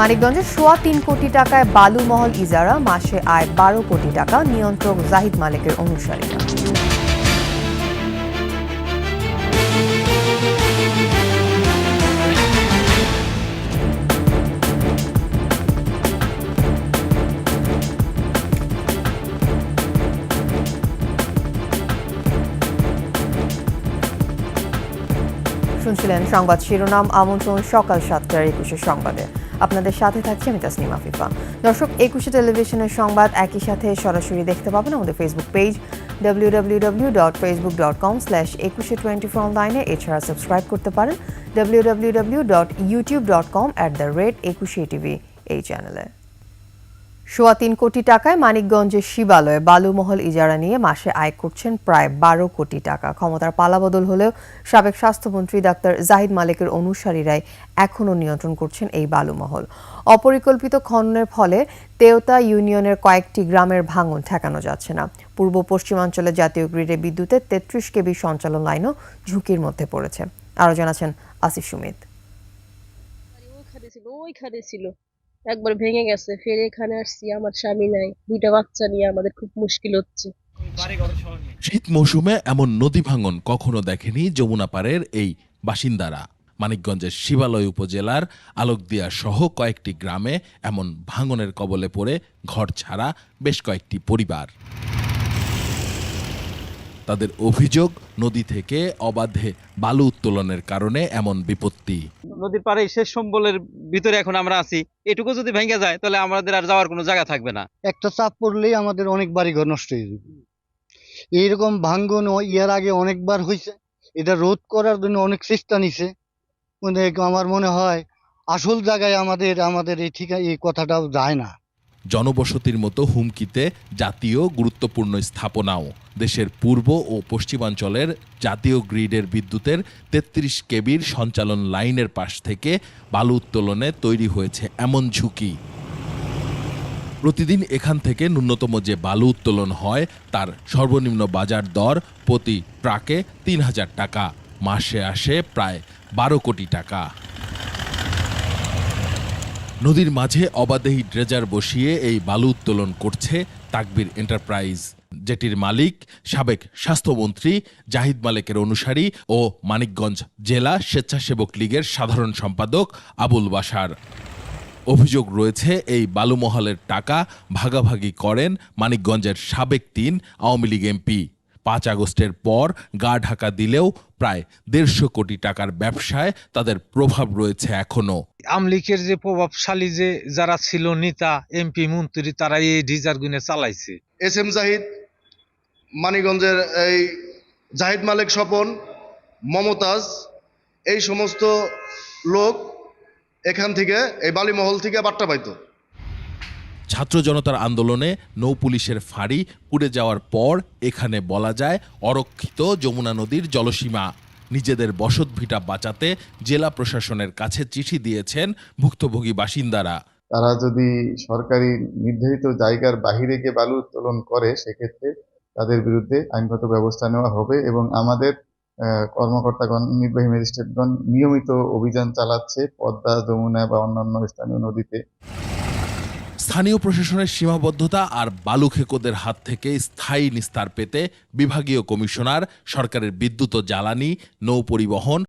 মানিকগঞ্জের সোয়া তিন কোটি টাকায় বালু মহল ইজারা, মাসে আয় বারো কোটি টাকা, নিয়ন্ত্রক জাহিদ মালিকের অনুসারীরা শুনছিলেন সংবাদ শিরোনাম, আমন্ত্রণ সকাল সাতটার একুশে সংবাদে। আপনাদের সাথে থাকছি আমি তাসনিমা ফিফা দর্শক, একুশে টেলিভিশনের সংবাদ একই সাথে সরাসরি দেখতে পাবেন আমাদের Facebook page W W W dot Facebook dot com slash Ekushey twenty four অনলাইনে এছাড়া সাবস্ক্রাইব করতে পারেন W W W dot YouTube dot com at the rate Ekushey TV এই চ্যানেলে সোয়া তিন কোটি টাকায় মানিকগঞ্জের শিবালয়ে বালুমহল ইজারা নিয়ে মাসে আয় করছেন প্রায় বারো কোটি টাকা। ক্ষমতার পালাবদল হলেও সাবেক স্বাস্থ্যমন্ত্রী ডাক্তার জাহিদ মালিকের অনুসারীরাই এখনও নিয়ন্ত্রণ করছেন এই বালুমহল। অপরিকল্পিত খননের ফলে তেওতা ইউনিয়নের কয়েকটি গ্রামের ভাঙন ঠেকানো যাচ্ছে না। পূর্ব পশ্চিমাঞ্চলে জাতীয় গ্রিডে বিদ্যুতের তেত্রিশ কেবি সঞ্চালন লাইনও ঝুঁকির মধ্যে পড়েছে। আরও জানাচ্ছেন আসিফ সুমিত। ওইখানে ছিল। একবার ভেঙে গেছে, ফের এখানে আসছি, আমার স্বামী নাই, দুইটা বাচ্চা নিয়ে আমাদের খুব মুশকিল হচ্ছে। শীত মৌসুমে এমন নদী ভাঙন কখনো দেখেনি যমুনা পাড়ের এই বাসিন্দারা। মানিকগঞ্জের শিবালয় উপজেলার আলোকদিয়া সহ কয়েকটি গ্রামে এমন ভাঙনের কবলে পড়ে ঘর ছাড়া বেশ কয়েকটি পরিবার। তাদের অভিযোগ নদী থেকে অবাধে বালু উত্তোলনের কারণে এমন বিপত্তি। নদীর পাড়ে শেষ সম্বলের ভিতরে এখন আমরা আছি। এটুকু যদি ভেঙে যায় তাহলে আমাদের আর যাওয়ার কোনো জায়গা থাকবে না। একটা চাপ পড়লেই আমাদের অনেক বাড়িঘর নষ্ট হয়ে যাবে। এইরকম ভাঙ্গন ইয়ার আগে অনেকবার হয়েছে এটা রোধ করার জন্য অনেক চেষ্টা নিছে। মানে আমার মনে হয় আসল জায়গায় আমাদের আমাদের এই ঠিকা এই কথাটাও যায় না। জনবসতির মতো হুমকিতে জাতীয় গুরুত্বপূর্ণ স্থাপনাও। দেশের পূর্ব ও পশ্চিমাঞ্চলের জাতীয় গ্রিডের বিদ্যুতের তেত্রিশ কেবির সঞ্চালন লাইনের পাশ থেকে বালু উত্তোলনে তৈরি হয়েছে এমন ঝুঁকি। প্রতিদিন এখান থেকে ন্যূনতম যে বালু উত্তোলন হয়, তার সর্বনিম্ন বাজার দর প্রতি ট্রাকে তিন হাজার টাকা। মাসে আসে প্রায় বারো কোটি টাকা। নদীর মাঝে অবাধেই ড্রেজার বসিয়ে এই বালু উত্তোলন করছে তাকবির এন্টারপ্রাইজ, যেটির মালিক সাবেক স্বাস্থ্যমন্ত্রী জাহিদ মালিকের অনুসারী ও মানিকগঞ্জ জেলা স্বেচ্ছাসেবক লীগের সাধারণ সম্পাদক আবুল বাসার অভিযোগ রয়েছে, এই বালুমহলের টাকা ভাগাভাগি করেন মানিকগঞ্জের সাবেক তিন আওয়ামী লীগ এমপি। পাঁচ আগস্টের পর গা ঢাকা দিলেও প্রায় দেড়শো কোটি টাকার ব্যবসায় তাদের প্রভাব রয়েছে এখনও আমলিকের যে প্রভাবশালী যে যারা ছিল নেতা এমপি মন্ত্রী তারা এই ডিজার গুনে চালাইছে। এস এম জাহিদ মানিগঞ্জের এই জাহিদ মালিক স্বপন মমতাজ এই সমস্ত লোক এখান থেকে এই বালিমহল থেকে বার্তা পাইতো। ছাত্র জনতার আন্দোলনে নৌ পুলিশের ফাঁড়ি পুড়ে যাওয়ার পর এখানে বলা যায় অরক্ষিত যমুনা নদীর জলসীমা। নিজেদের বসতভিটা বাঁচাতে জেলা প্রশাসনের কাছে চিঠি দিয়েছেন ভুক্তভোগী বাসিন্দারা। তারা যদি সরকারি নির্ধারিত জায়গার বাহিরে গিয়ে বালু উত্তোলন করে, সেক্ষেত্রে তাদের বিরুদ্ধে আইনগত ব্যবস্থা নেওয়া হবে এবং আমাদের কর্মকর্তাগণ, নির্বাহী ম্যাজিস্ট্রেটগণ নিয়মিত অভিযান চালাচ্ছে পদ্মা, যমুনা বা অন্যান্য স্থানীয় নদীতে। স্থানীয় প্রশাসনের সীমাবদ্ধতা আর বালুখেকোদের হাত থেকে স্থায়ী নিস্তার পেতে বিভাগীয় কমিশনার, সরকারের বিদ্যুৎ ও জ্বালানি, নৌ পরিবহন